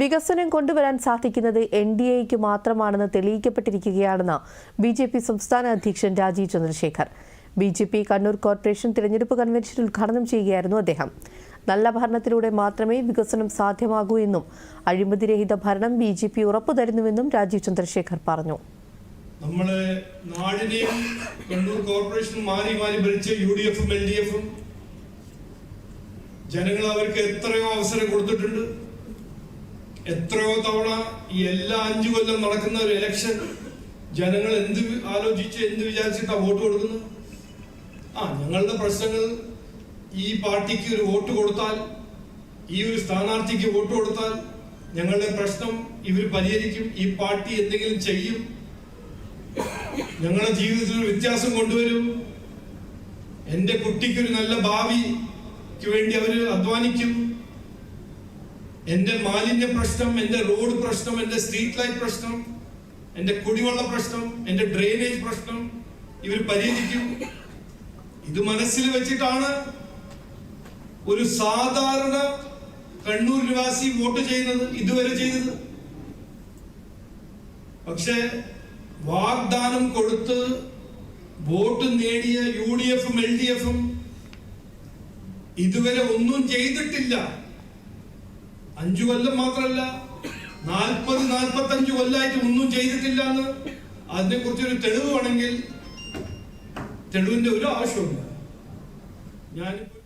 വികസനം കൊണ്ടുവരാൻ സാധിക്കുന്നത് എൻ ഡി എക്ക് മാത്രമാണെന്ന് തെളിയിക്കപ്പെട്ടിരിക്കുകയാണെന്ന് ബി ജെ പി സംസ്ഥാന അധ്യക്ഷൻ Rajeev Chandrasekhar. B J P Kannur corporation തിരഞ്ഞെടുപ്പ് കൺവെൻഷൻ ഉദ്ഘാടനം ചെയ്യുകയായിരുന്നു അദ്ദേഹം. നല്ല ഭരണത്തിലൂടെ മാത്രമേ വികസനം സാധ്യമാകൂ എന്നും അഴിമതിരഹിത ഭരണം ബി ജെ പി ഉറപ്പു തരുന്നുവെന്നും രാജീവ് ചന്ദ്രശേഖർ പറഞ്ഞു. നമ്മളെ നാടിനെയും കണ്ണൂർ കോർപ്പറേഷനും മാറി മാറി ഭരിച്ച യു ഡി എഫും എൽ ഡി എഫും ജനങ്ങൾ അവർക്ക് എത്രയോ അവസരം കൊടുത്തിട്ടുണ്ട്. എത്രയോ തവണ ഈ എല്ലാ അഞ്ചു കൊല്ലം നടക്കുന്ന ഒരു ഇലക്ഷൻ ജനങ്ങൾ എന്ത് ആലോചിച്ച് എന്ത് വിചാരിച്ചിട്ടാ വോട്ട് കൊടുക്കുന്നത്? ആ ഞങ്ങളുടെ പ്രശ്നങ്ങൾ ഈ പാർട്ടിക്ക് ഒരു വോട്ട് കൊടുത്താൽ ഈ ഒരു സ്ഥാനാർത്ഥിക്ക് വോട്ട് കൊടുത്താൽ ഞങ്ങളുടെ പ്രശ്നം ഇവർ പരിഹരിക്കും ഈ പാർട്ടി എന്തെങ്കിലും ചെയ്യും. ഞങ്ങളുടെ ജീവിതത്തിൽ ഒരു വ്യത്യാസം കൊണ്ടുവരും. എന്റെ കുട്ടിക്കൊരു നല്ല ഭാവിക്ക് വേണ്ടി അവർ അധ്വാനിക്കും. എന്റെ മാലിന്യ പ്രശ്നം എന്റെ റോഡ് പ്രശ്നം എന്റെ സ്ട്രീറ്റ് ലൈറ്റ് പ്രശ്നം എന്റെ കുടിവെള്ള പ്രശ്നം എന്റെ ഡ്രെയിനേജ് പ്രശ്നം ഇവർ പരിഹരിക്കും. ഇത് മനസ്സിൽ വെച്ചിട്ടാണ് ഒരു സാധാരണ കണ്ണൂർ നിവാസി വോട്ട് ചെയ്യുന്നത് ഇതുവരെ ചെയ്തത്. പക്ഷെ വാഗ്ദാനം കൊടുത്ത് വോട്ട് നേടിയ യു ഡി എഫും എൽ ഡി എഫും ഇതുവരെ ഒന്നും ചെയ്തിട്ടില്ല. അഞ്ചു കൊല്ലം മാത്രമല്ല നാൽപ്പത് നാൽപ്പത്തി അഞ്ചു കൊല്ലമായിട്ട് ഒന്നും ചെയ്തിട്ടില്ല എന്ന് അതിനെ കുറിച്ചൊരു തെളിവ് വേണമെങ്കിൽ തെളിവിന്റെ ഒരു ആവശ്യമില്ല ഞാനിപ്പോ